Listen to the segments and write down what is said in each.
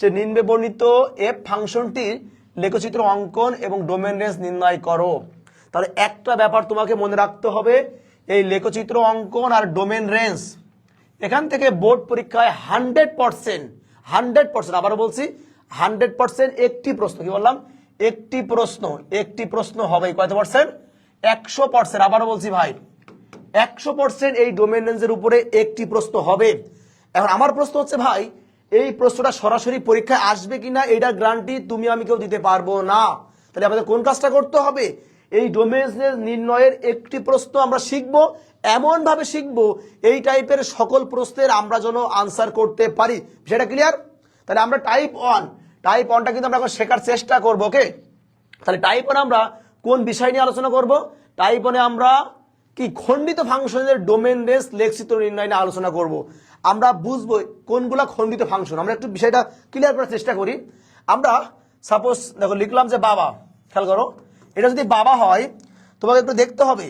যে নিম্নে বর্ণিত এফ ফাংশনটির লেখচিত্র অঙ্কন এবং ডোমেন রেঞ্জ নির্ণয় করো। তাহলে একটা ব্যাপার তোমাকে মনে রাখতে হবে, এই লেখচিত্র অঙ্কন আর ডোমেন রেঞ্জ। এখান থেকে বোর্ড পরীক্ষায় হান্ড্রেড পার্সেন্ট হান্ড্রেড পার্সেন্ট, আবারও বলছি, হান্ড্রেড পার্সেন্ট একটি প্রশ্ন, কি বললাম? একটি প্রশ্ন একটি প্রশ্ন হবে, কত পার্সেন্ট? একশো পার্সেন্ট, আবারও বলছি ভাই, একশো পার্সেন্ট এই ডোমেন রেঞ্জের উপরে একটি প্রশ্ন হবে। এখন আমার প্রশ্ন হচ্ছে ভাই এই প্রশ্নটা সরাসরি পরীক্ষায় আসবে কিনা এটা গ্রান্টি তুমি আমি কেউ দিতে পারব না। তাহলে আমাদের কোন কাজটা করতে হবে? এই ডোমেন নির্ণয়ের একটি প্রশ্ন আমরা শিখব এমন ভাবে শিখব, এই টাইপের সকল প্রশ্নের আমরা যেন আনসার করতে পারি। সেটা ক্লিয়ার তাহলে আমরা টাইপ ওয়ান টাইপ ওয়ানটা কিন্তু আমরা এখন শেখার চেষ্টা করব ওকে তাহলে টাইপ ওয়ান আমরা কোন বিষয় নিয়ে আলোচনা করব? টাইপ ওয়ানে আমরা কি খণ্ডিত ফাংশনের ডোমেন রেঞ্জ লেখচিত্র নির্ণয় নিয়ে আলোচনা করব। আমরা বুঝব কোনগুলা খণ্ডিত ফাংশন। আমরা একটু বিষয়টা ক্লিয়ার করার চেষ্টা করি। আমরা সাপোজ দেখো লিখলাম যে বাবা, খেয়াল করো, এটা যদি বাবা হয়, তোমাকে একটু দেখতে হবে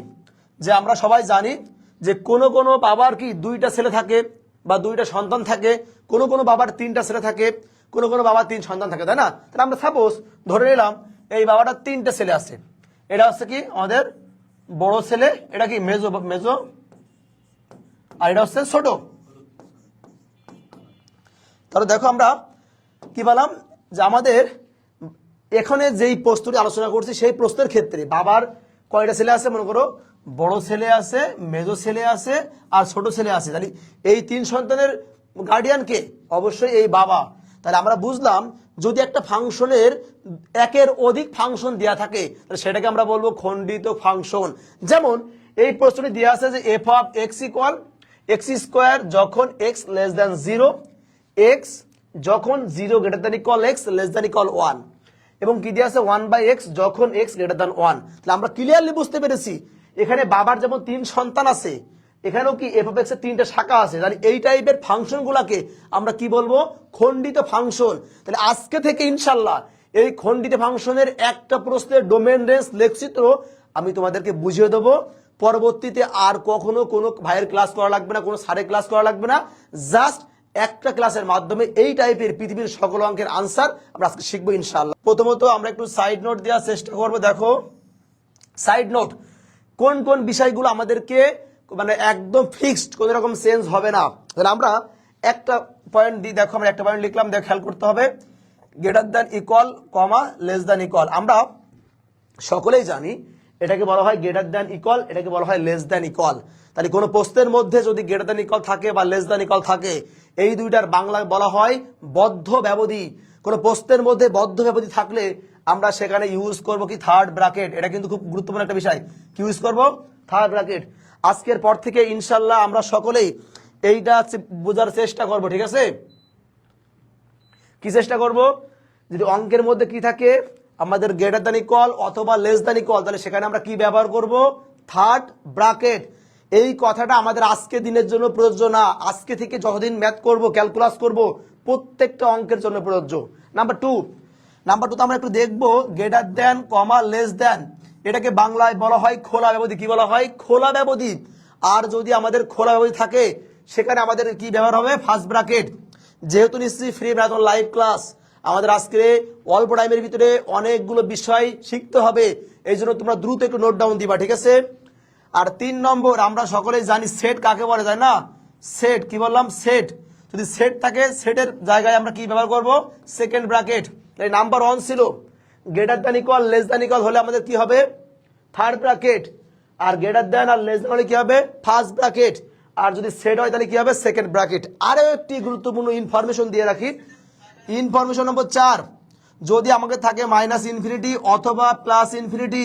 যে আমরা সবাই জানি যে কোনো কোনো বাবার কি দুইটা ছেলে থাকে বা দুইটা সন্তান থাকে, কোনো কোনো বাবার তিনটা ছেলে থাকে, কোনো কোনো বাবার তিন সন্তান থাকে, তাই না? তাহলে আমরা সাপোজ ধরে নিলাম এই বাবাটার তিনটা ছেলে আছে। এটা হচ্ছে কি? আমাদের বড় ছেলে, এটা কি মেজো মেজো? আর এটা হচ্ছে ছোট। তাহলে দেখো আমরা কি বললাম যে আমাদের এখানে যেই প্রশ্নটি আলোচনা করছি, সেই প্রশ্নের ক্ষেত্রে বাবার কয়টা ছেলে আছে মনে করো? বড় ছেলে আছে, মেজো ছেলে আছে, আর ছোট ছেলে আছে। তাহলে এই তিন সন্তানের গার্ডিয়ান কে? অবশ্যই এই বাবা। তাহলে আমরা বুঝলাম যদি একটা ফাংশনের একের অধিক ফাংশন দেওয়া থাকে, তাহলে সেটাকে আমরা বলব খণ্ডিত ফাংশন। যেমন, এই প্রশ্নটি দেওয়া আছে যে F of X equal X square যখন X less than zero X যখন zero greater than equal X less than equal one এবং কি দিয়ে আছে? ওয়ান বাই এক্স যখন এক্স গ্রেটার দ্যান ওয়ান তাহলে আমরা ক্লিয়ারলি বুঝতে পেরেছি, এখানে বাবার যেমন তিন সন্তান আছে এখানেও কি এফ অফ এক্সের তিনটা শাখা আছে? তাহলে এই টাইপের ফাংশন গুলাকে আমরা কি বলব? খণ্ডিত ফাংশন তাহলে আজকে থেকে ইনশাল্লাহ এই খণ্ডিত ফাংশনের একটা প্রশ্নের ডোমেন রেঞ্জ লেখচিত্র আমি তোমাদেরকে বুঝিয়ে দেবো। পরবর্তীতে আর কখনো কোনো ভাইয়ের ক্লাস করা লাগবে না, কোনো স্যারের ক্লাস করা লাগবে না। জাস্ট একটা ক্লাসের মাধ্যমে এই টাইপের পৃথিবীর সকল অঙ্কের আনসার আমরা আজকে শিখব ইনশাল্লাহ প্রথমত আমরা একটু সাইড নোট দেওয়ার চেষ্টা করব। দেখো সাইড নোট কোন কোন বিষয়গুলো আমাদেরকে মানে একদম ফিক্সড কোনো রকম চেঞ্জ হবে না। তাহলে আমরা একটা পয়েন্ট দিই দেখো, আমরা একটা পয়েন্ট লিখলাম, দেখো, খেয়াল করতে হবে। Greater than equal comma less than equal আমরা সকলেই জানি এটাকে বলা হয় গ্রেটার দ্যান ইকুয়াল এটাকে বলা হয় লেস দ্যান ইকুয়াল তাহলে কোনো প্রশ্নের মধ্যে যদি গ্রেটার দ্যান ইকুয়াল থাকে বা লেস দ্যান ইকুয়াল থাকে, এই দুইটার বাংলায় বলা হয় বদ্ধ ব্যবধি। কোনো প্রশ্নের মধ্যে বদ্ধ ব্যবধি থাকলে আমরা সেখানে ইউজ করব কি থার্ড ব্র্যাকেট এটা কিন্তু খুব গুরুত্বপূর্ণ একটা বিষয়। কি ইউজ করব? থার্ড ব্র্যাকেট আজকের পর থেকে ইনশাল্লাহ আমরা সকলেই এইটা বোঝার চেষ্টা করব, ঠিক আছে? কি চেষ্টা করব? যদি অঙ্কের মধ্যে কি থাকে, আমাদের গ্রেটার দান ইকুয়াল অথবা লেস ইকুয়াল তাহলে সেখানে আমরা কি ব্যবহার করব? থার্ড ব্রাকেট এই কথাটা আমাদের আজকে দিনের জন্য প্রযোজ্য না। আজকে থেকে যতদিন ম্যাথ করব ক্যালকুলাস করব, প্রত্যেকটা অঙ্কের জন্য প্রযোজ্য। নাম্বার টু নাম্বার টু তো আমরা একটু দেখব গ্রেটার দেন কমা লেস দেন এটাকে বাংলায় বলা হয় খোলা ব্যবধি। কি বলা হয়? খোলা ব্যবধি। আর যদি আমাদের খোলা ব্যবধি থাকে, সেখানে আমাদের কি ব্যবহার হবে? ফার্স্ট ব্রাকেট যেহেতু নিশ্চয়ই ফ্রি ম্যারাথন লাইভ ক্লাস আমাদের আজকে অল্প টাইমের ভিতরে অনেকগুলো বিষয় শিখতে হবে। এই জন্য তোমরা দ্রুত একটু নোট ডাউন দিবা, ঠিক আছে? আর তিন নম্বর, আমরা সকলেই জানি সেট কাকে বলে যায় না? সেট কি বললাম? সেট যদি সেট থাকে সেটের জায়গায় আমরা কি ব্যবহার করব? সেকেন্ড ব্র্যাকেট নাম্বার ওয়ান ছিল। Greater than equal less than equal হলে আমাদের কি হবে? থার্ড ব্র্যাকেট আর গ্রেটার দ্যান আর লেস দ্যান হলে কি হবে? ফার্স্ট ব্র্যাকেট আর যদি সেট হয় তাহলে কি হবে? সেকেন্ড ব্র্যাকেট আরও একটি গুরুত্বপূর্ণ ইনফরমেশন দিয়ে রাখি। ইনফরমেশন নম্বর চার. যদি আমাকে থাকে মাইনাস ইনফিনিটি অথবা প্লাস ইনফিনিটি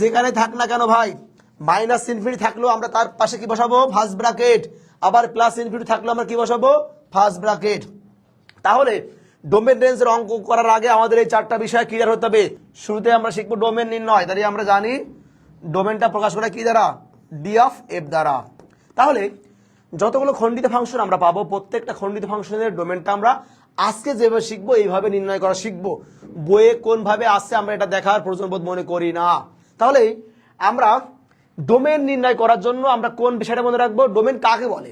যেখানে থাক না কেন ভাই মাইনাস ইনফিনিটি থাকলেও আমরা তার পাশে কি বসাবো? ফার্স্ট ব্র্যাকেট আবার প্লাস ইনফিনিটি থাকলেও আমরা কি বসাবো? ফার্স্ট ব্র্যাকেট তাহলে ডোমেন রেঞ্জের অঙ্ক করার আগে আমাদের এই চারটা বিষয় ক্লিয়ার হতে হবে। শুরুতে আমরা শিখব ডোমেন নির্ণয়। তাহলে আমরা জানি ডোমেনটা প্রকাশ করা কি দ্বারা? ডি অফ এফ দ্বারা। তাহলে যতগুলো খণ্ডিত ফাংশন আমরা পাবো, প্রত্যেকটা খণ্ডিত ফাংশনের ডোমেনটা আমরা আজকে যেভাবে শিখব, এইভাবে নির্ণয় করা শিখব। বইয়ে কোনভাবে আসছে আমরা এটা দেখার প্রয়োজন বোধ মনে করি না। তাহলে আমরা ডোমেন নির্ণয় করার জন্য আমরা কোন বিষয়টা মনে রাখব? ডোমেন কাকে বলে?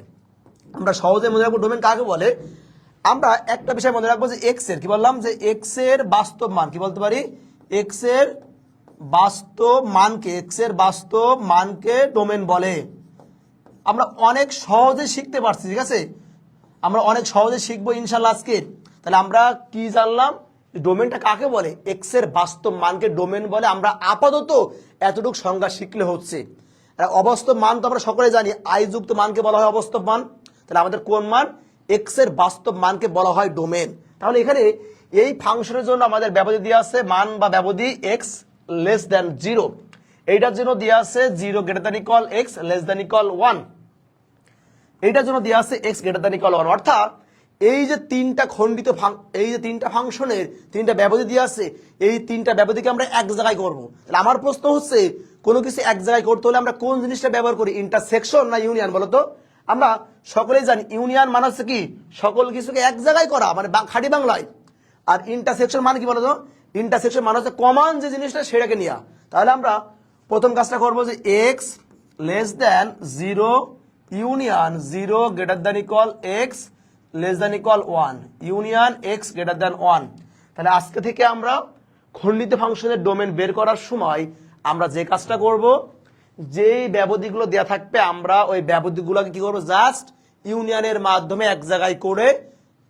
আমরা সহজে মনে রাখব ডোমেন কাকে বলে? আমরা একটা বিষয় মনে রাখব যে এক্সের, কি বললাম? যে এক্সের বাস্তব মান, কি বলতে পারি? এক্সের বাস্তব মানকে এক্সের বাস্তব মানকে ডোমেন বলে। আমরা অনেক সহজে শিখতে পারছি, ঠিক আছে? আমরা অনেক সহজে শিখব ইনশাল্লাহ আজকে। তাহলে আমরা কি জানলাম? ডোমেনটা কাকে বলে? এক্সের বাস্তব মানকে ডোমেন বলে। আমরা আপাতত এতটুকু সংজ্ঞা শিখলে হচ্ছে। অবাস্তব মান তো আমরা সকলে জানি। আই যুক্ত মানকে বলা হয় অবাস্তব মান। তাহলে আমাদের কোন মান? এক্সের বাস্তব মানকে বলা হয় ডোমেন তাহলে এখানে এই ফাংশনের জন্য আমাদের ব্যবধি দেওয়া আছে মান বা ব্যবধি এক্স লেস দ্যান জিরো এইটার জন্য দেওয়া আছে zero greater than equal X less than equal one এইটার জন্য দেওয়া আছে X greater than equal one অর্থাৎ এই যে তিনটা খণ্ডিত এই যে তিনটা ফাংশনের তিনটা ব্যবধি দিয়ে আছে, এই তিনটা ব্যবধিকে আমরা এক জায়গায় করব। তাহলে আমার প্রশ্ন হচ্ছে, কোনো কিছু এক জায়গায় করতে হলে আমরা কোন জিনিসটা ব্যবহার করি? ইন্টারসেকশন না ইউনিয়ন বলো তো আমরা সকলেই জানি, ইউনিয়ন মানে হচ্ছে কি? সকল কিছুকে এক জায়গায় করা মানে খাঁটি বাংলায়। আর ইন্টারসেকশন মানে কি বলতো? ইন্টারসেকশন মানে হচ্ছে কমন যে জিনিসটা সেটাকে নেওয়া তাহলে আমরা প্রথম কাজটা করব যে X less than zero union zero greater than equal X less than equal one union X greater than one তাহলে আজকে থেকে আমরা খণ্ডিত ফাংশনের ডোমেন বের করার সময় আমরা যে কাজটা করব যেই ব্যবধিগুলো দেওয়া থাকবে, আমরা ওই ব্যবধিগুলোকে কি করব? জাস্ট ইউনিয়নের মাধ্যমে এক জায়গায় করে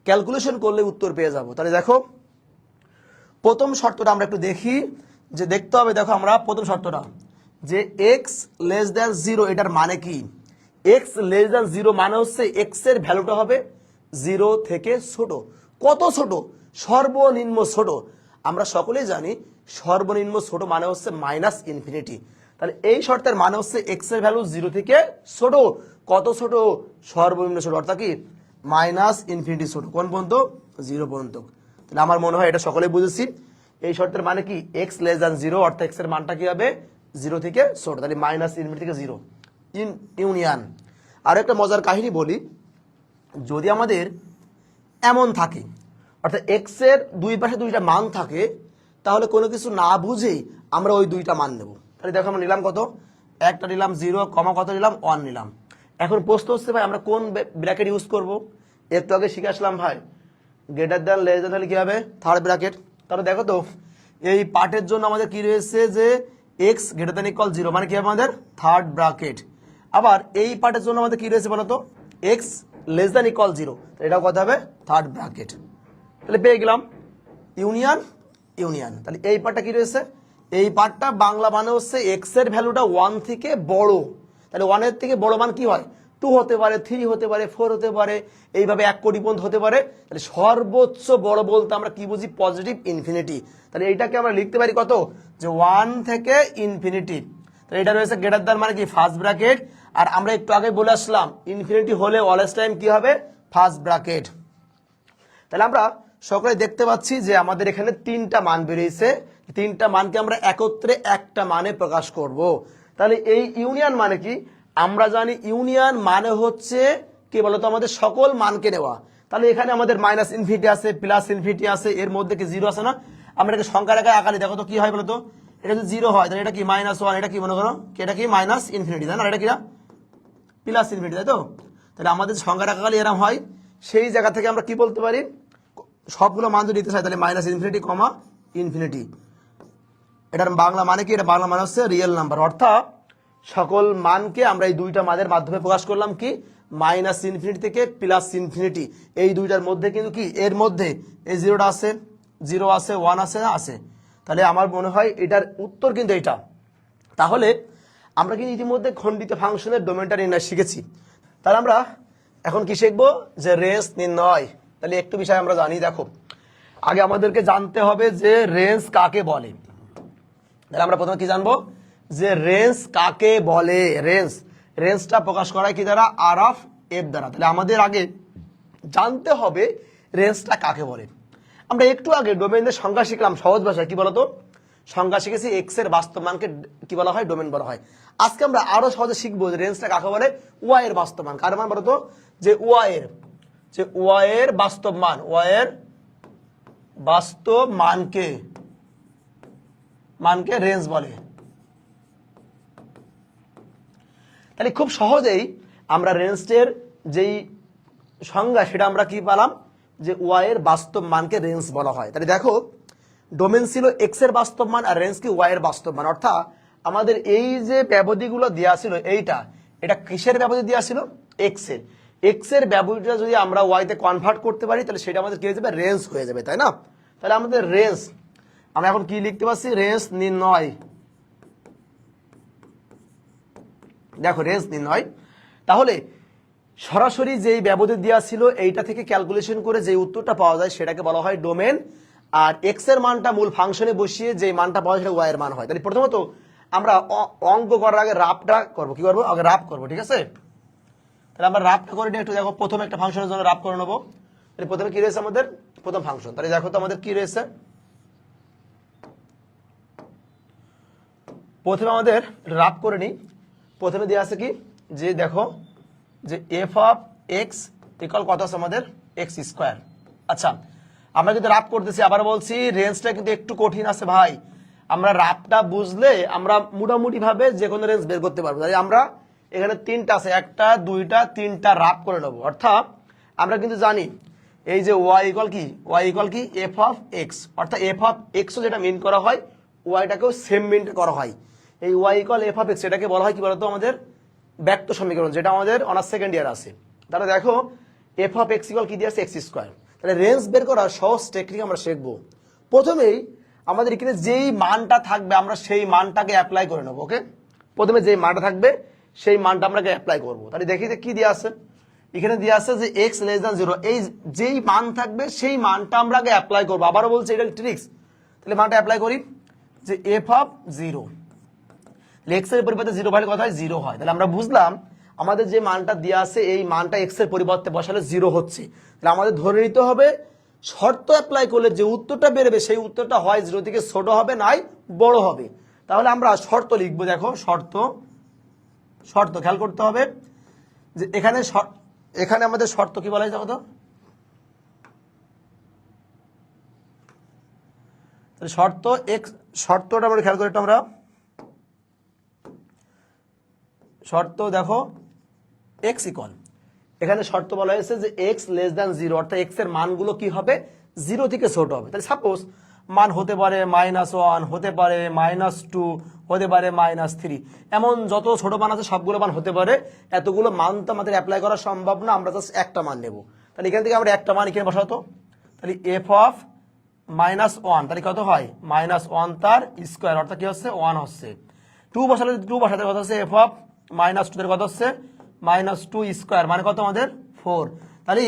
ক্যালকুলেশন করলে উত্তর পেয়ে যাব। তাহলে দেখো, প্রথম শর্তটা আমরা একটু দেখি। যে দেখতে হবে, দেখো আমরা প্রথম শর্তটা। যে এক্স লেস দ্যান জিরো এটার মানে কি? এক্স লেস দ্যান জিরো মানে হচ্ছে এক্সের ভ্যালুটা হবে জিরো থেকে ছোট। কত ছোট? সর্বনিম্ন ছোট। আমরা সকলেই জানি সর্বনিম্ন ছোট মানে হচ্ছে মাইনাস ইনফিনিটি তাহলে এই শর্তের মানে হচ্ছে এক্সের ভ্যালু জিরো থেকে ছোট। কত ছোট? সর্বনিম্ন ছোট। অর্থাৎ কি? মাইনাস ইনফিনিটি ছোট। কোন পর্যন্ত? জিরো পর্যন্ত। তাহলে আমার মনে হয় এটা সকলে বুঝেছি। এই শর্তের মানে কি? এক্স লেস দ্যান জিরো অর্থাৎ এক্সের মানটা কি হবে? জিরো থেকে ছোট। তাহলে মাইনাস ইনফিনিটি থেকে জিরো ইন ইউনিয়ন আর একটা মজার কাহিনী বলি। যদি আমাদের এমন থাকে, অর্থাৎ এক্সের দুই পাশে দুইটা মান থাকে, তাহলে কোনো কিছু না বুঝেই আমরা ওই দুইটা মান নেব। তাহলে দেখো আমরা নিলাম কত? একটা নিলাম জিরো, কমা কত নিলাম? ওয়ান নিলাম। এখন প্রশ্ন হচ্ছে ভাই, আমরা কোন ব্র্যাকেট ইউজ করব? একটু আগে শিখে আসলাম ভাই। গ্রেটার দ্যান লেস দ্যান তাহলে কী হবে? থার্ড ব্র্যাকেট তাহলে দেখো তো, এই পার্টের জন্য আমাদের কি রয়েছে যে X greater than equal zero মানে কি হবে আমাদের? থার্ড ব্র্যাকেট আবার এই পার্টের জন্য আমাদের কি রয়েছে বলতো? X less than equal zero এটাও কথা হবে? থার্ড ব্র্যাকেট তাহলে পেয়ে গেলাম। ইউনিয়ন ইউনিয়ন তাহলে এই পার্টটা কি রয়েছে? এই পার্টটা বাংলা মানে হচ্ছে এক্সের ভ্যালুটা ওয়ান থেকে বড়। তাহলে ওয়ানের থেকে বড় মান কি হয়? টু হতে পারে থ্রি হতে পারে ফোর হতে পারে, এইভাবে এক কোটি পর্যন্ত হতে পারে। তাহলে সর্বোচ্চ বড় বলতে আমরা কি বুঝি? পজিটিভ ইনফিনিটি তাহলে এইটাকে আমরা লিখতে পারি কত? যে ওয়ান থেকে ইনফিনিটি তাহলে এটা রয়েছে গ্রেটার দ্যান মানে কি? ফার্স্ট ব্র্যাকেট আর আমরা একটু আগে বলে আসলাম ইনফিনিটি হলে অলস টাইম কি হবে? ফার্স্ট ব্র্যাকেট তাহলে আমরা সকলে দেখতে পাচ্ছি যে আমাদের এখানে তিনটা মান বেরিয়েছে। তিনটা মানকে আমরা একত্রে একটা মানে প্রকাশ করব। তাহলে এই ইউনিয়ন মানে কি? আমরা জানি ইউনিয়ন মানে হচ্ছে, কি বলতো, আমাদের সকল মানকে নেওয়া তাহলে এখানে আমাদের মাইনাস ইনফিনিটি আছে, প্লাস ইনফিনিটি আছে, এর মধ্যে কি জিরো আছে না? আমরা এটাকে সংখ্যার আকারে আকারে দেখো তো কি হয় বলতো? এটা যদি জিরো হয়, তাহলে এটা কি মাইনাস ওয়ান, এটা কি মনে করো? এটা কি মাইনাস ইনফিনিটি, তাই না? এটা কি না? প্লাস ইনফিনিটি, তাই তো? তাহলে আমাদের সংখ্যা রাখাকালে এরম হয়, সেই জায়গা থেকে আমরা কি বলতে পারি? সবগুলো মান যদি নিতে চাই, তাহলে মাইনাস ইনফিনিটি, কমা ইনফিনিটি। এটার বাংলা মানে কি? এটা বাংলা মানে হচ্ছে রিয়েল নাম্বার অর্থাৎ সকল মানকে আমরা এই দুইটা মানের মাধ্যমে প্রকাশ করলাম কি? মাইনাস ইনফিনিটি থেকে প্লাস ইনফিনিটি এই দুইটার মধ্যে কিন্তু কি? এর মধ্যে এই জিরোটা আছে জিরো আছে ওয়ান আছে না আছে। তাহলে আমার মনে হয় এটার উত্তর কিন্তু এটা তাহলে আমরা কিন্তু ইতিমধ্যে খণ্ডিত ফাংশনের ডোমেনটা নির্ণয় শিখেছি। তাহলে আমরা এখন কি শিখব? যে রেঞ্জ নির্ণয়। তাহলে একটু বিষয় আমরা জানি, দেখো। আগে আমাদেরকে জানতে হবে যে রেঞ্জ কাকে বলে। তাহলে আমরা প্রথমে কি জানব? যে রেঞ্জ কাকে বলে? রেঞ্জ রেঞ্জটা প্রকাশ করা হয় কি দ্বারা? আর অফ এফ দ্বারা। তাহলে আমাদের আগে জানতে হবে রেঞ্জটা কাকে বলে। আমরা একটু আগে ডোমেনের সংজ্ঞা শিখলাম সহজ ভাষায়, কি বলতো? সংজ্ঞা শিখেছি এক্সের বাস্তব মানকে কি বলা হয়? ডোমেন বলা হয়। আজকে আমরা আরও সহজে শিখব যে রেঞ্জটা কাকে বলে? ওয়াই এর বাস্তব মান। কার মান বলতো? যে ওয়াই এর, যে ওয়াই এর বাস্তব মান ওয়াই এর বাস্তব মানকে মানকে রেঞ্জ বলে। তাহলে খুব সহজেই আমরা রেঞ্জের যেই সংজ্ঞা, সেটা আমরা কি পেলাম? যে ওয়াই এর বাস্তব মানকে রেঞ্জ বলা হয়। তাহলে দেখো ডোমেন ছিল এক্সের বাস্তব মান আর রেঞ্জ কি ওয়াই এর বাস্তব মান? অর্থাৎ আমাদের এই যে ব্যবধিগুলো দেওয়া ছিল, এইটা, এটা কিসের ব্যবধি দেওয়া ছিল? এক্সের। এক্সের ব্যবধিটা যদি আমরা ওয়াইতে কনভার্ট করতে পারি, তাহলে সেটা আমাদের কি হয়ে যাবে? রেঞ্জ হয়ে যাবে, তাই না? তাহলে আমাদের রেঞ্জ আমরা এখন কি লিখতে পারছি? রেঞ্জ নির্ণয়। দেখো রেঞ্জ নির্ণয়। তাহলে, সরাসরি যেই ব্যবধি দেওয়া ছিল, এইটা থেকে ক্যালকুলেশন করে যে উত্তরটা পাওয়া যায়, সেটাকে বলা হয় ডোমেন আর এক্সের মানটা মূল ফাংশনে বসিয়ে যে মানটা পাওয়া যায়, সেটা ওয়াই এর মান হয়। তাহলে প্রথমত, আমরা অঙ্ক করার আগে রাপটা করব। কি করব? আগে রাপ করব, ঠিক আছে? তাহলে আমরা রাপটা করে নিয়ে একটু দেখো, প্রথমে একটা ফাংশনের জন্য রাপ করে নেব। তাহলে প্রথমে কি রয়েছে আমাদের? প্রথম ফাংশন তাহলে দেখো তো আমাদের কি রয়েছে? প্রথমে আমাদের রাপ করে নিই। প্রথমে দেওয়া আছে কি? যে দেখো, যে এফ অফ এক্স ইকাল কত আছে আমাদের? এক্স স্কোয়ার আচ্ছা আমরা কিন্তু রাপ করতেছি। আবার বলছি রেঞ্জটা কিন্তু একটু কঠিন আছে ভাই। আমরা রাপটা বুঝলে আমরা মোটামুটি ভাবে যে কোনো রেঞ্জ বের করতে পারব। তাই আমরা এখানে তিনটা আছে, একটা, দুইটা, তিনটা রাপ করে নেব। অর্থাৎ আমরা কিন্তু জানি, এই যে ওয়াই ইকল কি? ওয়াই ইকল কি? এফ অফ এক্স অর্থাৎ এফ অফ এক্সও যেটা মিন করা হয় ওয়াইটাকেও সেম মিন করা হয়। এই Y equal F of X এটাকে বলা হয় কি বলতো আমাদের? ব্যক্ত সমীকরণ, যেটা আমাদের অনার্স সেকেন্ড ইয়ার আছে। তাহলে দেখো এফ অফ এক্স ইকল কি দিয়ে আছে এক্স স্কোয়ার তাহলে রেঞ্জ বের করার সহজ টেকনিক আমরা শিখব। প্রথমেই আমাদের এখানে যেই মানটা থাকবে, আমরা সেই মানটাকে অ্যাপ্লাই করে নেব ওকে প্রথমে যেই মানটা থাকবে, সেই মানটা আমরা অ্যাপ্লাই করব। তাহলে দেখি যে কি দিয়ে আছে এখানে দিয়ে আছে যে এক্স লেস দ্যান জিরো এই যেই মান থাকবে, সেই মানটা আমরা আগে অ্যাপ্লাই করব। আবারও বলছি, এটা ট্রিক্স তাহলে মানটা অ্যাপ্লাই করি যে এফ অফ জিরো এক্সের পরিবর্তে জিরো ভ্যালু কথা হয় জিরো হয়। তাহলে আমরা বুঝলাম আমাদের যে মানটা দেওয়া আছে, এই মানটা এক্সের পরিবর্তে বসালে জিরো হচ্ছে। তাহলে আমাদের ধরে নিতে হবে, শর্ত অ্যাপ্লাই করলে যে উত্তরটা বেরোবে, সেই উত্তরটা হয় জিরো থেকে ছোট হবে, নাই বড় হবে। তাহলে আমরা শর্ত লিখব, দেখো শর্ত শর্ত খেয়াল করতে হবে যে এখানে এখানে আমাদের শর্ত কি বলা হয় শর্ত এক্স শর্তটা আমরা খেয়াল করি আমরা। শর্ত দেখো এক্স ইকন এখানে শর্ত বলা হয়েছে যে এক্স লেস দ্যান জিরো অর্থাৎ এক্সের মানগুলো কি হবে? জিরো থেকে ছোট হবে। তাহলে সাপোজ মান হতে পারে মাইনাস ওয়ান হতে পারে মাইনাস টু হতে পারে মাইনাস থ্রি এমন যত ছোট মান আছে, সবগুলো মান হতে পারে। এতগুলো মান তো আমাদের অ্যাপ্লাই করা সম্ভব না, আমরা জাস্ট একটা মান নেব। তাহলে এখান থেকে আমরা একটা মান এখানে বসাতো তাহলে এফ অফ মাইনাস ওয়ান তাহলে কত হয়? মাইনাস ওয়ান তার স্কোয়ার অর্থাৎ কি হচ্ছে? ওয়ান হচ্ছে। টু বসালে টু বসাতে কত হচ্ছে? এফ অফ মাইনাস টু কত হচ্ছে? মাইনাস টু স্কোয়ার মানে কত আমাদের? ফোর তাহলে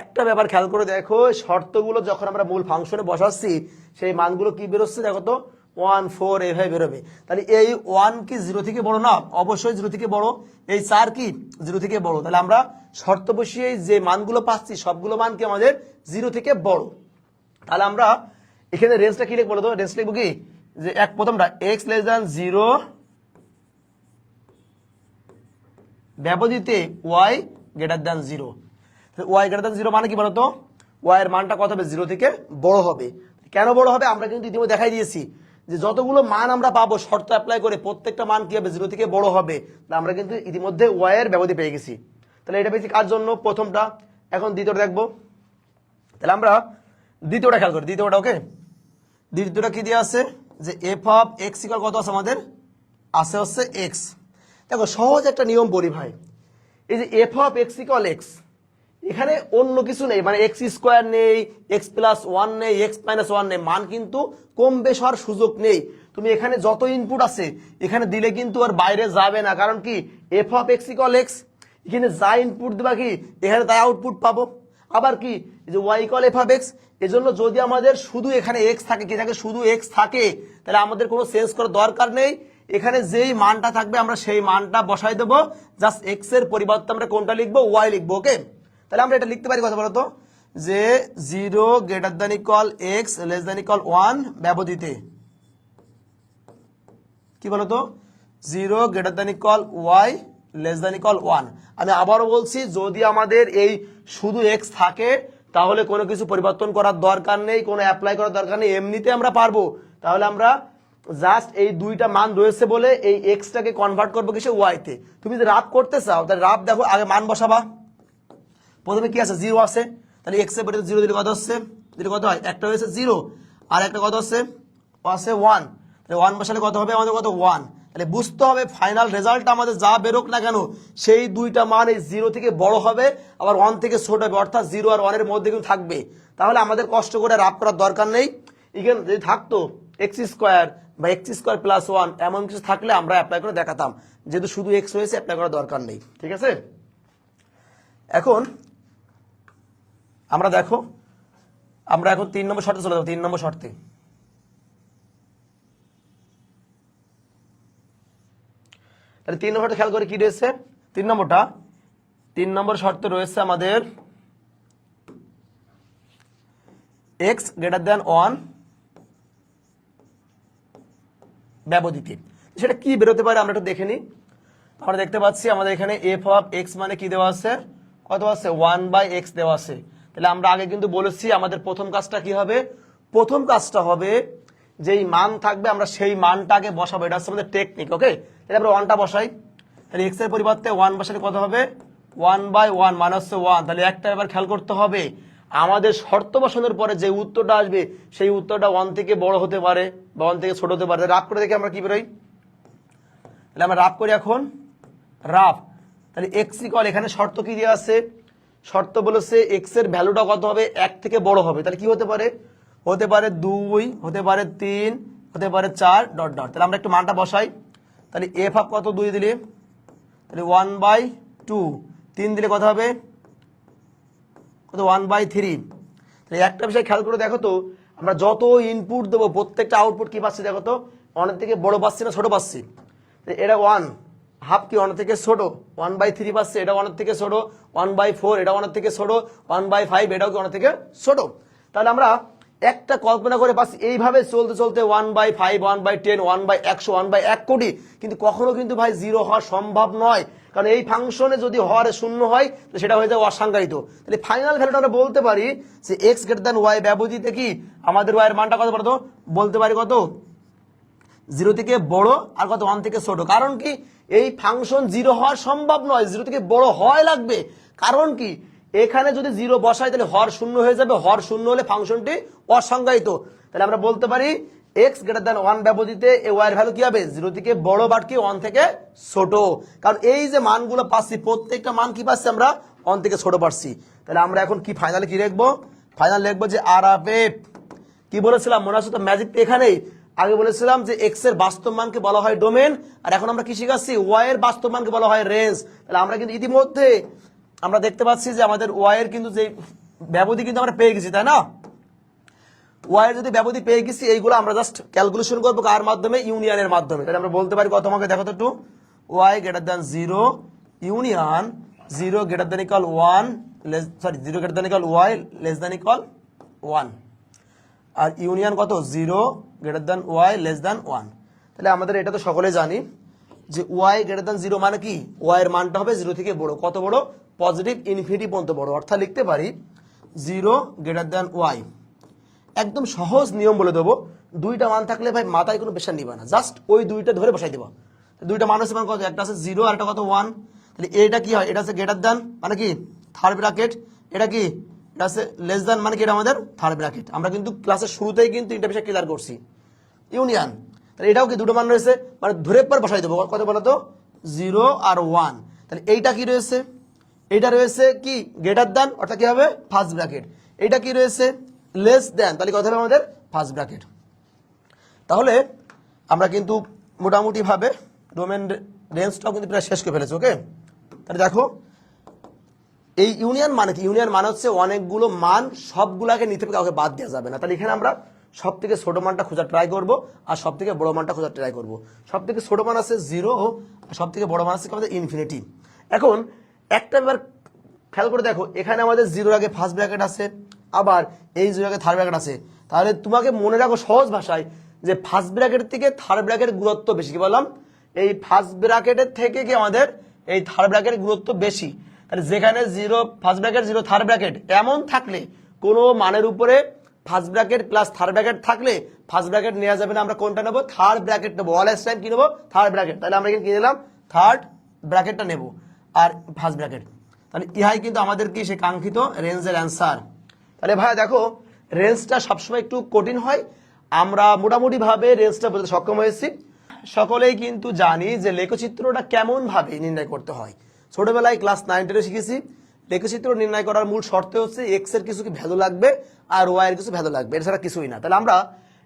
একটা ব্যাপার খেয়াল করে দেখো শর্তগুলো যখন আমরা মূল ফাংশনে বসাচ্ছি, সেই মানগুলো কি বেরোচ্ছে দেখো তো? ওয়ান ফোর এভাবে বেরোবে। তাহলে এই ওয়ান কি জিরো থেকে বড় না? অবশ্যই জিরো থেকে বড়। এই চার কি? জিরো থেকে বড়। তাহলে আমরা শর্ত বসিয়ে যে মানগুলো পাচ্ছি, সবগুলো মান কি আমাদের জিরো থেকে বড়? তাহলে আমরা এখানে রেঞ্জটা কি লিখব বলো তো? রেঞ্জ লিখব কি? যে এক প্রথমটা x less than zero ব্যবধিতে Y greater than zero Y greater than zero মানে কি বলতো? ওয়াই এর মানটা কত হবে? জিরো থেকে বড় হবে। কেন বড় হবে? আমরা কিন্তু ইতিমধ্যে দেখাই দিয়েছি যে যতগুলো মান আমরা পাবো, শর্ত অ্যাপ্লাই করে প্রত্যেকটা মান কি হবে? জিরো থেকে বড় হবে। আমরা কিন্তু ইতিমধ্যে ওয়াই এর ব্যবধি পেয়ে গেছি। তাহলে এটা পেয়েছি কার জন্য? প্রথমটা। এখন দ্বিতীয়টা দেখব। তাহলে আমরা দ্বিতীয়টা খেয়াল করি। দ্বিতীয়টা ওকে দ্বিতীয়টা কি দিয়ে আছে? যে এফ অফ এক্স ইকাল কত আছে আমাদের? আছে হচ্ছে এক্স দেখো, সহজ একটা নিয়ম বলি ভাই। এই যে f of x equal x এখানে অন্য কিছু নেই মানে এক্স স্কোয়ার নেই এক্স প্লাস ওয়ান নেই এক্স মাইনাস ওয়ান নেই, মান কিন্তু কম বেশ হওয়ার সুযোগ নেই। তুমি এখানে যত ইনপুট আছে, এখানে দিলে কিন্তু আর বাইরে যাবে না, কারণ কি? F of x equal x এখানে যা ইনপুট দেবা কি, এখানে তাই আউটপুট পাবো। আবার কি যে y call f of x এজন্য যদি আমাদের শুধু এখানে এক্স থাকে, কি থাকে? শুধু এক্স থাকে, তাহলে আমাদের কোনো চেঞ্জ করার দরকার নেই। এখানে যেই মানটা থাকবে, আমরা সেই মানটা বসাই দেবো। জাস্ট এক্সের পরিবর্তে আমরা কোনটা লিখব? ওয়াই লিখব ওকে তাহলে আমরা এটা লিখতে পারি কথা বলতো? যে zero greater than equal x less than equal one ব্যবধিতে। কি বলতো? Zero greater than equal y less than equal one আমি আবারও বলছি, যদি আমাদের এই শুধু এক্স থাকে, তাহলে কোনো কিছু পরিবর্তন করার দরকার নেই, কোনো অ্যাপ্লাই করার দরকার নেই, এমনিতে আমরা পারব। তাহলে আমরা জাস্ট এই দুইটা মান রয়েছে বলে এই এক্সটাকে কনভার্ট করব কিসে? ওয়াইতে তুমি যদি রাপ করতে চাও, তাহলে রাপ দেখো, আগে মান বসাবা। প্রথমে কি আছে? জিরো আছে। তাহলে এক্সের পরিবর্তে জিরো দিলে কত হচ্ছে? দিলে কত হয়? একটা হয়েছে জিরো আর একটা কত হচ্ছে? আছে ওয়ান তাহলে ওয়ান বসালে কত হবে? আমাদের কত? ওয়ান তাহলে বুঝতে হবে ফাইনাল রেজাল্টটা আমাদের যা বেরোক না কেন, সেই দুইটা মান এই জিরো থেকে বড় হবে। আবার ওয়ান থেকে ছোট হবে। অর্থাৎ জিরো আর ওয়ানের মধ্যে কিন্তু থাকবে। তাহলে আমাদের কষ্ট করে রাফ করার দরকার নেই। ইগেন যদি থাকতো এক্স স্কোয়ার বা এক্স স্কোয়ার প্লাস ওয়ান এমন কিছু থাকলে আমরা অ্যাপ্লাই করে দেখাতাম। যেহেতু শুধু এক্স হয়েছে অ্যাপ্লাই করার দরকার নেই। ঠিক আছে? এখন আমরা দেখো, আমরা এখন তিন নম্বর শর্তে চলে যাব, তিন নম্বর শর্তে। তাহলে তিন নম্বরটা খেয়াল করে কি রয়েছে? তিন নম্বরটা। তিন নম্বর শর্তে রয়েছে আমাদের এক্স গ্রেটার দেন ওয়ান ব্যবধিতে সেটা কি বেরোতে পারে আমরা একটু দেখে নিই। আমরা দেখতে পাচ্ছি আমাদের এখানে এফ অফ এক্স মানে কি দেওয়া আছে? কত আছে? ওয়ান বাই এক্স দেওয়া আছে। তাহলে আমরা আগে কিন্তু বলেছি আমাদের প্রথম কাজটা কি হবে? প্রথম কাজটা হবে যেই মান থাকবে, আমরা সেই মানটাকে বসাবো। এটা হচ্ছে আমাদের টেকনিক ওকে তাহলে আমরা ওয়ানটা বসাই। তাহলে এক্সের পরিবর্তে ওয়ান বসালে কত হবে? ওয়ান বাই ওয়ান মান হচ্ছে ওয়ান তাহলে একটা এবার খেয়াল করতে হবে। আমাদের শর্ত বসানোর পরে যে উত্তরটা আসবে, সেই উত্তরটা ওয়ান থেকে বড় হতে পারে বা ওয়ান থেকে ছোট হতে পারে। রাফ করে দেখে আমরা কি বেরোই। তাহলে আমরা রাফ করি এখন। রাফ। তাহলে এক্স ইকল এখানে শর্ত কি দেওয়া আছে? শর্ত বলেছে এক্সের ভ্যালুটা কত হবে? এক থেকে বড় হবে। তাহলে কি হতে পারে? হতে পারে দুই, হতে পারে তিন, হতে পারে চার ডট ডট তাহলে আমরা একটু মানটা বসাই। তাহলে এফ আপ কত? দুই দিলে। তাহলে ওয়ান বাই টু তিন দিলে কত হবে? কত ওয়ান বাই থ্রি তাহলে একটা বিষয় খেয়াল করে দেখো তো, আমরা যত ইনপুট দেবো, প্রত্যেকটা আউটপুট কি পাচ্ছি দেখো তো? অনেক থেকে বড় পাচ্ছি না ছোট পাচ্ছি? এটা ওয়ান হাফ কি অনেক থেকে ছোট? ওয়ান বাই থ্রি পাচ্ছে, এটা অনেক থেকে ছোট? ওয়ান বাই ফোর এটা অনেক থেকে ছোট? ওয়ান বাই ফাইভ এটাও কি অনেক থেকে ছোট? তাহলে আমরা একটা কল্পনা করে পাচ্ছি, এইভাবে চলতে চলতে one by five one by ten one by একশো ওয়ান বাই এক কোটি। কিন্তু কখনো কিন্তু ভাই জিরো হওয়া সম্ভব নয়। কারণ এই ফাংশনে যদি হওয়ার শূন্য হয় তো সেটা হয়ে যায় অসংজ্ঞায়িত। তাহলে ফাইনাল ভ্যালুটা আমরা বলতে পারি যে এক্স গ্রেটার দ্যান ওয়াই ব্যবধিতে কি আমাদের ওয়াইয়ের মানটা কত বলতো? বলতে পারি কত? জিরো থেকে বড় আর কত? ওয়ান থেকে ছোট। কারণ কি? এই ফাংশন জিরো হওয়া সম্ভব নয়। জিরো থেকে বড় হয় লাগবে। কারণ কি? এখানে যদি জিরো বসাই, তাহলে হর শূন্য হয়ে যাবে। হর শূন্য হলে ফাংশনটি অসংজ্ঞায়িত। তাহলে আমরা বলতে পারি এক্স গ্রেটার দ্যান ওয়ান ব্যবধিতে এ ওয়াইয়ের ভ্যালু কি হবে? জিরো থেকে বড় বাট কি ওয়ান থেকে ছোট। কারণ এই যে মানগুলো পাচ্ছি, প্রত্যেকটা মান কি পাচ্ছি আমরা? ওয়ান থেকে ছোট পাচ্ছি। তাহলে আমরা এখন কি ফাইনালে কি লিখব? ফাইনাল লিখব যে আর আপ এফ কি বলেছিলাম? মনে আছে তো ম্যাজিক এখানেই। আগে বলেছিলাম যে এক্সের বাস্তব মানকে বলা হয় ডোমেন আর এখন আমরা কি শিখাচ্ছি? ওয়াই এর বাস্তব মানকে বলা হয় রেঞ্জ তাহলে আমরা কিন্তু ইতিমধ্যে আমরা দেখতে পাচ্ছি যে আমাদের ওয়াই এর কিন্তু যে ব্যবধি কিন্তু আমরা পেয়ে গেছি, তাই না? ওয়াই যদি ব্যবধি পেয়ে গেছি, এইগুলো আমরা জাস্ট ক্যালকুলেশন করব কার মাধ্যমে? ইউনিয়নের মাধ্যমে। তাহলে আমরা বলতে পারি কত? আমাকে দেখো তো একটু। Y greater than zero union zero greater than equal one less sorry zero greater than equal y less than equal one আর ইউনিয়ন কত? Zero greater than y less than one তাহলে আমাদের এটা তো সকলে জানি যে ওয়াই গ্রেটার দ্যান জিরো মানে কি? ওয়াই এর মানটা হবে জিরো থেকে বড়। কত বড়? পজিটিভ ইনফিনিটি পর্যন্ত বড়। অর্থাৎ লিখতে পারি জিরো গ্রেটার দ্যান ওয়াই একদম সহজ নিয়ম বলে দেবো, দুইটা মান থাকলে ভাই মাথায় কোনো প্রেশার নিবে না। জাস্ট ওই দুইটা ধরে বসাই দেবো। দুইটা মান কত? একটা আছে জিরো আর একটা কত? ওয়ান তাহলে এটা কি হয়? এটা হচ্ছে গ্রেটার দ্যান মানে কি? থার্ড ব্র্যাকেট এটা কি? এটা হচ্ছে লেস দ্যান মানে কি এটা আমাদের? থার্ড ব্র্যাকেট আমরা কিন্তু ক্লাসের শুরুতেই কিন্তু তিনটা বিষয় ক্লিয়ার করছি। ইউনিয়ন তাহলে এটাও কি দুটো মান রয়েছে? মানে ধরে পর বসাই দেবো। কত বলো তো? জিরো আর ওয়ান তাহলে এইটা কি রয়েছে? এইটা রয়েছে কি? গ্রেটার দ্যান অর্থাৎ কি হবে? ফার্স্ট ব্র্যাকেট এইটা কি রয়েছে? লেস দেন তাহলে কথা হবে আমাদের? ফার্স্ট ব্র্যাকেট তাহলে আমরা কিন্তু মোটামুটি ভাবে ডোমেন রেঞ্জটাও কিন্তু প্রায় শেষ করে ফেলেছি ওকে তাহলে দেখো, এই ইউনিয়ন মানে কি? ইউনিয়ন মানে হচ্ছে অনেকগুলো মান, সবগুলাকে নিতে হবে, কাউকে বাদ দেওয়া যাবে না। তাহলে এখানে আমরা সব থেকে ছোট মানটা খোঁজার ট্রাই করব, আর সব থেকে বড় মানটা খোঁজার ট্রাই করব। সব থেকে ছোট মান আছে জিরো আর সব থেকে বড় মান আছে আমাদের ইনফিনিটি এখন, একটা এবার খেয়াল করে দেখো, এখানে আমাদের জিরোর আগে ফার্স্ট ব্র্যাকেট আছে আবার এই আগে থার্ড ব্র্যাকেট আছে, তাহলে তোমাকে মনে রাখো সহজ ভাষায় যে ফার্স্ট ব্র্যাকেট থেকে থার্ড ব্র্যাকেটের গুরুত্ব বেশি। কি বললাম? এই ফার্স্ট ব্র্যাকেটের থেকে কি আমাদের এই থার্ড ব্র্যাকেটের গুরুত্ব বেশি? তাহলে যেখানে zero first bracket zero third bracket এমন থাকলে, কোনো মানের উপরে first bracket plus third bracket থাকলে ফার্স্ট ব্র্যাকেট নেওয়া যাবে না, আমরা কোনটা নেব? থার্ড ব্র্যাকেট নেব। অলওয়েজ টাইম কি নেব? থার্ড ব্র্যাকেট তাহলে আমরা এখানে কি নিলাম? থার্ড ব্র্যাকেটটা নেব। আর ফার্স্ট ব্র্যাকেট তাহলে ইহাই কিন্তু আমাদের কি? সে কাঙ্ক্ষিত রেঞ্জের অ্যান্সার তাহলে ভাই দেখো রেঞ্জটা সবসময় একটু কঠিন হয়। আমরা মোটামুটি ভাবে রেঞ্জটা বলতে সক্ষম হয়েছি। সকলেই কিন্তু জানি যে লেখচিত্রটা কেমন ভাবে নির্ণয় করতে হয়। ছোটবেলায় ক্লাস নাইন টেনে শিখেছি। লেখচিত্র নির্ণয় করার মূল শর্ত হচ্ছে এক্সের কিছু কি ভ্যালু লাগবে আর ওয়াই এর কিছু ভ্যালু লাগবে, এছাড়া কিছুই না। তাহলে আমরা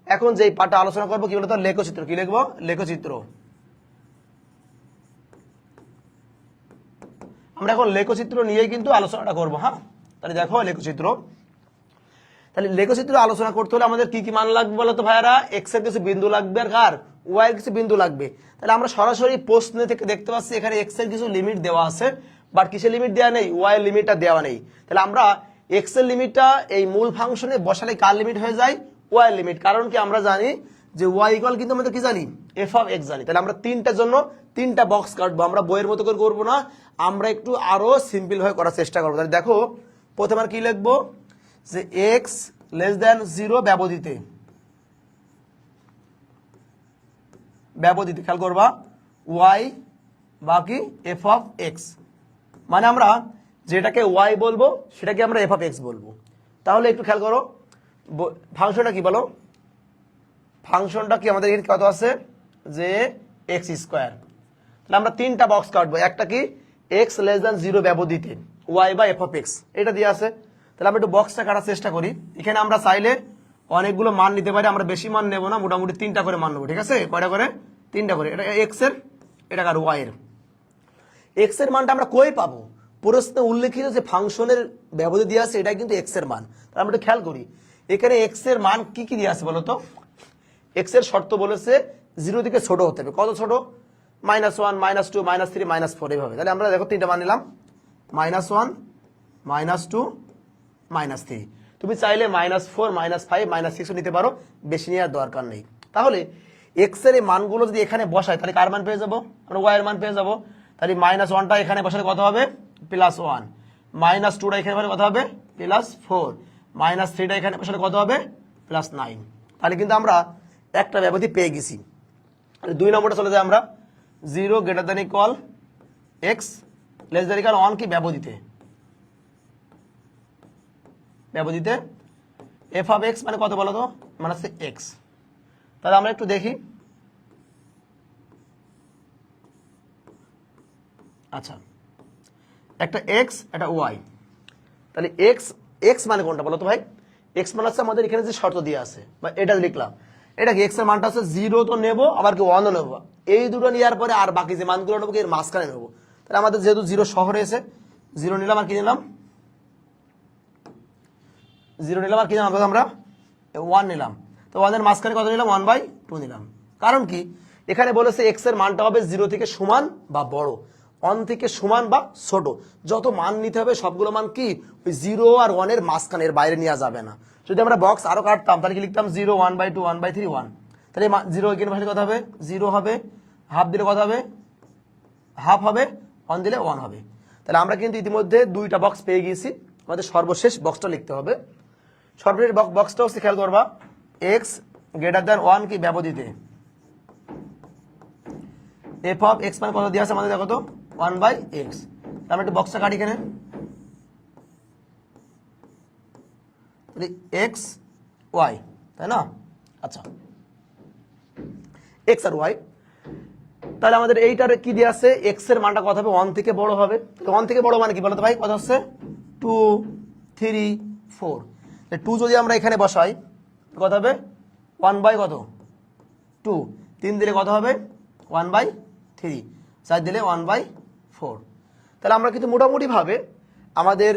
এখন যে পাঠটা আলোচনা করব, কি বলতো? লেখচিত্র। কি লিখব? লেখচিত্র। আমরা এখন লেখচিত্র নিয়েই কিন্তু আলোচনাটা করব হ্যাঁ? তাহলে দেখো লেখচিত্র। তাহলে লেখচিত্র আলোচনা করতে হলে আমাদের কি কি মান লাগবে বলো তো ভাইয়ারা? এক্সের কিছু বিন্দু লাগবে আর কার? ওয়াই এর কিছু বিন্দু লাগবে। তাহলে আমরা সরাসরি প্রশ্নে থেকে দেখতে পাচ্ছি, এখানে এক্সের কিছু লিমিট দেওয়া আছে বাট কিসের লিমিট দেওয়া নেই? ওয়াই লিমিটটা দেওয়া নেই। তাহলে আমরা এক্সের লিমিটটা এই মূল ফাংশনে বসালে কার লিমিট হয়ে যায়? ওয়াই লিমিট কারণ কি আমরা জানি যে ওয়াই ইকুয়াল কিন্তু আমাদের কি জানি? এফ অফ এক্স জানি। তাহলে আমরা তিনটার জন্য তিনটা বক্স কাটবো। আমরা বইয়ের মতো করে করব না। আমরা একটু আরও সিম্পল হয়ে করার চেষ্টা করব। তাহলে দেখো, প্রথমে আর কি লিখব? যে এক্স লেস দেন জিরো ব্যবধিতে। ব্যবধিতে, খেয়াল করবা। ওয়াই বাকি এফ অফ এক্স মানে আমরা যেটাকে ওয়াই বলব, সেটাকে আমরা এফ অফ এক্স বলব। তাহলে একটু খেয়াল করো। ফাংশনটা কি বলো? ফাংশনটা কি আমাদের এখানে কত আছে? যে এক্স স্কোয়ার তাহলে আমরা তিনটা বক্স কাটবো। একটা কি? এক্স লেস দ্যান জিরো ব্যবধিতে। ওয়াই বা এফ অফ এক্স এটা দিয়ে আছে। তাহলে আমরা একটু বক্সটা কাটার চেষ্টা করি। এখানে আমরা চাইলে অনেকগুলো মান নিতে পারি, আমরা বেশি মান নেব না, মোটামুটি তিনটা করে মান নেব, ঠিক আছে? কয়টা করে? তিনটা করে। এটা এক্সের, এটা কার? ওয়াই এর। এক্সের মানটা আমরা কই পাবো? প্রশ্নে উল্লেখিত যে ফাংশনের ব্যবধি দিয়ে আছে, এটাই কিন্তু এক্সের মান। তাহলে আমরা একটু খেয়াল করি, এখানে এক্সের মান কি কি দিয়ে আছে বলতো? এক্সের শর্ত বলেছে জিরো থেকে ছোট হতে হবে। কত ছোট? Minus one minus two minus three minus four এইভাবে। তাহলে আমরা দেখো তিনটা মান নিলাম। Minus one minus two minus three তুমি চাইলে minus four minus five minus সিক্সও নিতে পারো। বেশি নেওয়ার দরকার নেই। তাহলে এক্সের এই মানগুলো যদি এখানে বসায় তাহলে কার মান পেয়ে যাব? আমরা ওয়াই এর মান পেয়ে যাব। তাহলে মাইনাস ওয়ানটা এখানে বসালে কত হবে? প্লাস ওয়ান মাইনাস টুটা এখানে বসালে কত হবে? প্লাস ফোর মাইনাস থ্রিটা এখানে বসালে কত হবে? প্লাস নাইন তাহলে কিন্তু আমরা একটা ব্যবধি পেয়ে গেছি। দুই নম্বরটা চলে যায় আমরা। Zero greater than equal x less than equal one কি ব্যবধিতে? ব্যবধিতে এফ অফ এক্স মানে কত বলো তো? মানে হচ্ছে এক্স তাহলে আমরা একটু দেখি। আচ্ছা। একটা এক্স একটা ওয়াই তাহলে এক্স এক্স মানে কোনটা বলো তো ভাই? এক্স মানে হচ্ছে আমাদের এখানে যে শর্ত দিয়ে আছে, বা এটা লিখলাম। এটা কি এক্সের মানটা হচ্ছে জিরো তো নেব, আবার কি ওয়ানও নেব? এই দুটো নেওয়ার পরে আর বাকি যে মানগুলো নেব কি? এর মাঝখানে নেব। তাহলে আমাদের যেহেতু জিরো শহরে এসে জিরো নিলাম আর কি নিলাম? জিরো নিলাম আর কি নিলাম আমরা ওয়ান নিলাম। তো ওয়ানের মাঝখানে কত নিলাম? ওয়ান বাই টু নিলাম। কারণ কি? এখানে বলেছে এক্সের মানটা হবে জিরো থেকে সমান বা বড়। ওয়ান থেকে সমান বা ছোট। যত মান নিতে হবে, সবগুলো মান কি? ওই জিরো আর ওয়ানের মাঝখানের বাইরে নেওয়া যাবে না। যদি আমরা বক্স আরও কাটতাম, তাহলে কি লিখতাম? Zero one by two one by three one তাহলে জিরো এখানে ভাষায় কত হবে? জিরো হবে। হাফ দিলে কত হবে? হাফ হবে। ওয়ান দিলে ওয়ান হবে। তাহলে আমরা কিন্তু ইতিমধ্যে দুইটা বক্স পেয়ে গিয়েছি। আমাদের সর্বশেষ বক্সটা লিখতে হবে। সর্বশেষ বক্সটা হচ্ছে খেয়াল করবা। এক্স গ্রেটার দ্যান ওয়ান কি ব্যবধিতে? এফ অফ এক্স মানে কত দিয়ে আছে আমাদের দেখো তো? ওয়ান বাই এক্স আমরা একটু বক্সটা কাটি এখানে এক্স ওয়াই তাই না? আচ্ছা। এক্স আর ওয়াই তাহলে আমাদের এইটার কি দিয়ে আছে? এক্সের মানটা কত হবে? ওয়ান থেকে বড় হবে। ওয়ান থেকে বড় মানে কি বলতো ভাই? কত হচ্ছে? টু থ্রি ফোর টু যদি আমরা এখানে বসাই, কত হবে? ওয়ান বাই কত? টু তিন দিলে কত হবে? ওয়ান বাই থ্রি চার দিলে ওয়ান বাই ফোর তাহলে আমরা কিন্তু মোটামুটিভাবে আমাদের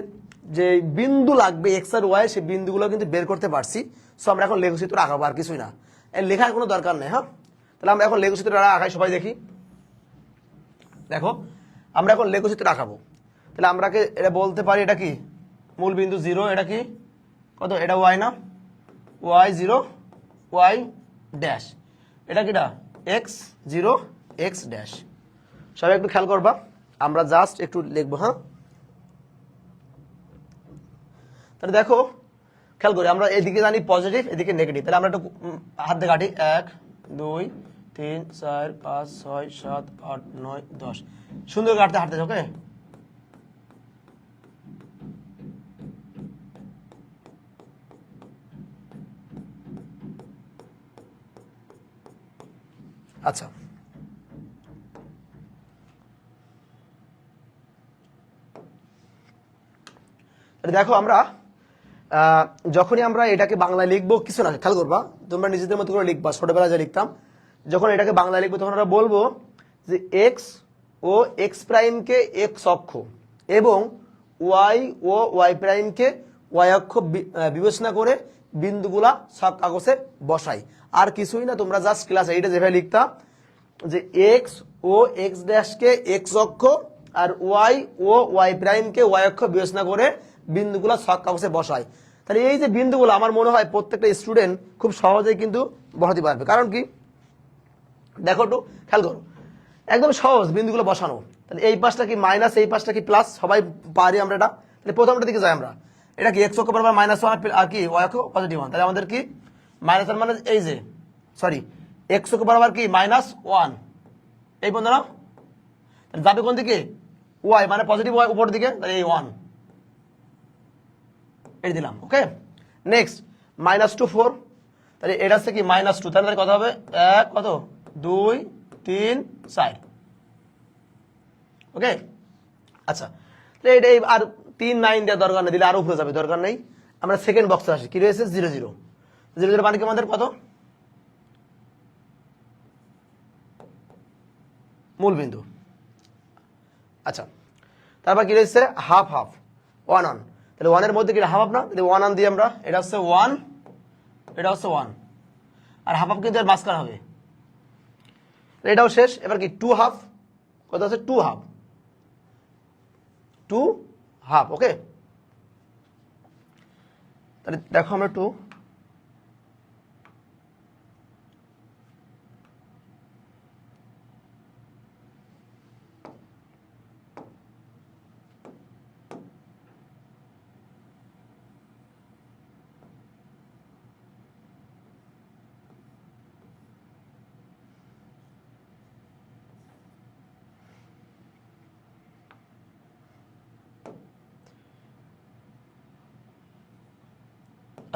যে বিন্দু লাগবে এক্স আর ওয়াই সেই বিন্দুগুলো কিন্তু বের করতে পারছি। সো আমরা এখন লেখচিত্র আঁকাবো আর কিছুই না। লেখার কোনো দরকার নেই হ্যাঁ? তাহলে আমরা এখন লেখচিত্র আঁকাই, সবাই দেখি। দেখো, আমরা এখন লেখচিত্র আঁকাবো। তাহলে আমরাকে এটা বলতে পারি, এটা কি? মূল বিন্দু জিরো এটা কি? কত? এটা ওয়াই না? ওয়াই জিরো ওয়াই ড্যাশ এটা কিটা? এক্স জিরো এক্স ড্যাশ সবাই একটু খেয়াল করবা। আমরা জাস্ট একটু লিখব হ্যাঁ? তাহলে দেখো, খেয়াল করি, আমরা এদিকে জানি পজিটিভ এদিকে নেগেটিভ তাহলে আমরা একটু হাত কাটি। এক, দুই, তিন, চার, পাঁচ, ছয়, সাত, আট, নয়, দশ। সুন্দর করে হাঁটতে হাঁটতে ওকে আচ্ছা। দেখো আমরা যখনই আমরা এটাকে বাংলায় লিখব, কিছু না, খেয়াল করবা, তোমরা নিজেদের মতো করে লিখবা, ছোটবেলায় যা লিখতাম, যখন এটাকে বাংলায় লিখব, তখন আমরা বলব যে এক্স ও এক্স প্রাইমকে এক্স অক্ষ এবং ওয়াই ও ওয়াই প্রাইমকে ওয়াই অক্ষ বিবেচনা করে বিন্দুগুলা সব কাগজে বসাই। আর কিছুই না, তোমরা জাস্ট ক্লাস এইটে যেভাবে লিখতা, যে এক্স ও এক্স ড্যাশকে এক্স অক্ষ আর ওয়াই ও ওয়াই প্রাইমকে ওয়াই অক্ষ বিবেচনা করে বিন্দুগুলো ছক কাগজে বসায়। তাহলে এই যে বিন্দুগুলো, আমার মনে হয় প্রত্যেকটা স্টুডেন্ট খুব সহজেই কিন্তু বসাতে পারবে। কারণ কি? দেখো একটু খেয়াল করো। একদম সহজ বিন্দুগুলো বসানো। তাহলে এই পাশটা কি মাইনাস এই পাশটা কি প্লাস সবাই পারি আমরা এটা? তাহলে প্রথমটা দিকে যাই আমরা। এটা কি এক্স অক্ষ বরাবর মাইনাস ওয়ান আর কি ওয়াই অক্ষ পজিটিভ ওয়ান তাহলে আমাদের কি মাইনাস ওয়ান মানে এই যে সরি এক্স অক্ষ বরাবর কি? Minus one. এই বন্ধু না তাহলে যাবে কোন দিকে? ওয়াই মানে পজিটিভ ওয়াই উপর দিকে এই ওয়ান এই দিলাম okay next minus two four তাহলে এটা হচ্ছে কি? মাইনাস টু তাহলে কত হবে? এক, কত? দুই, তিন, চার। ওকে আচ্ছা তাহলে এটা আর তিন নাইন দেওয়ার দরকার নেই, দিলে আরও উপরে যাবে, দরকার নেই। আমরা সেকেন্ড বক্সে আসি। কি রয়েছে? জিরো জিরো জিরো জিরো মানে কি আমাদের কত? মূল বিন্দু। আচ্ছা তারপর কি রয়েছে? হাফ হাফ ওয়ান অন তাহলে ওয়ানের মধ্যে কি হাফ হাফ না? তাহলে ওয়ান অন দিই আমরা, এটা হচ্ছে ওয়ান এটা হচ্ছে ওয়ান আর হাফ হাফ কিন্তু মাঝখানে হবে। এটাও শেষ। এবার কি টু হাফ কত আছে? Two half two half okay তাহলে দেখো আমরা টু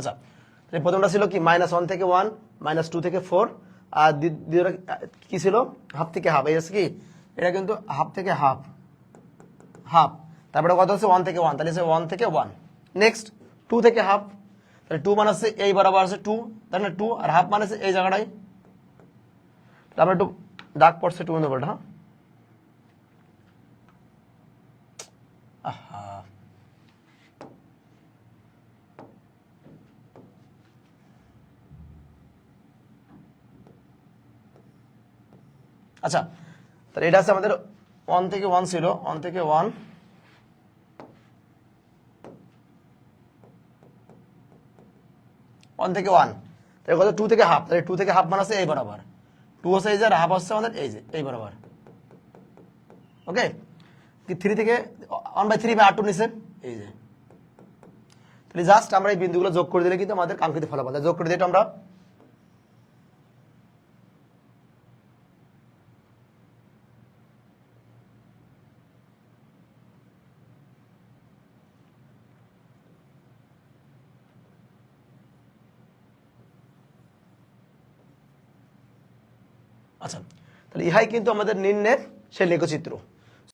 আচ্ছা তাহলে প্রথমটা ছিল কি মাইনাস ওয়ান থেকে ওয়ান মাইনাস টু থেকে ফোর আর দ্বি- দ্বিতীয়টা, কি ছিল হাফ থেকে হাফ এই হচ্ছে কি, এটা কিন্তু হাফ থেকে হাফ হাফ তারপরে কত হচ্ছে ওয়ান থেকে ওয়ান তাহলে হচ্ছে ওয়ান থেকে ওয়ান নেক্সট টু থেকে হাফ তাহলে টু মানে হচ্ছে এই বরাবর আছে টু তাহলে টু আর হাফ মানে হচ্ছে এই জায়গাটাই, তারপরে একটু দাগ পড়ছে টু নম্বরটা হ্যাঁ? আহা। আচ্ছা তাহলে এটা আছে আমাদের ওয়ান থেকে ওয়ান ছিল ওয়ান থেকে ওয়ান ওয়ান থেকে ওয়ান তাহলে কত? টু থেকে হাফ তাহলে টু থেকে হাফ মানে আছে এই বরাবর। টু হচ্ছে এই যে, আর হাফ হচ্ছে আমাদের এই যে, এই বরাবর। ওকে থ্রি থেকে ওয়ান বাই থ্রি বাই আর টু নিছে এই যে। তাহলে জাস্ট আমরা এই বিন্দুগুলো যোগ করে দিলে কিন্তু আমাদের কাঙ্ক্ষিত ফলাফল। যোগ করে দিই আমরা আচ্ছা তাহলে ইহাই কিন্তু আমাদের নিম্নের সেই লেখচিত্র।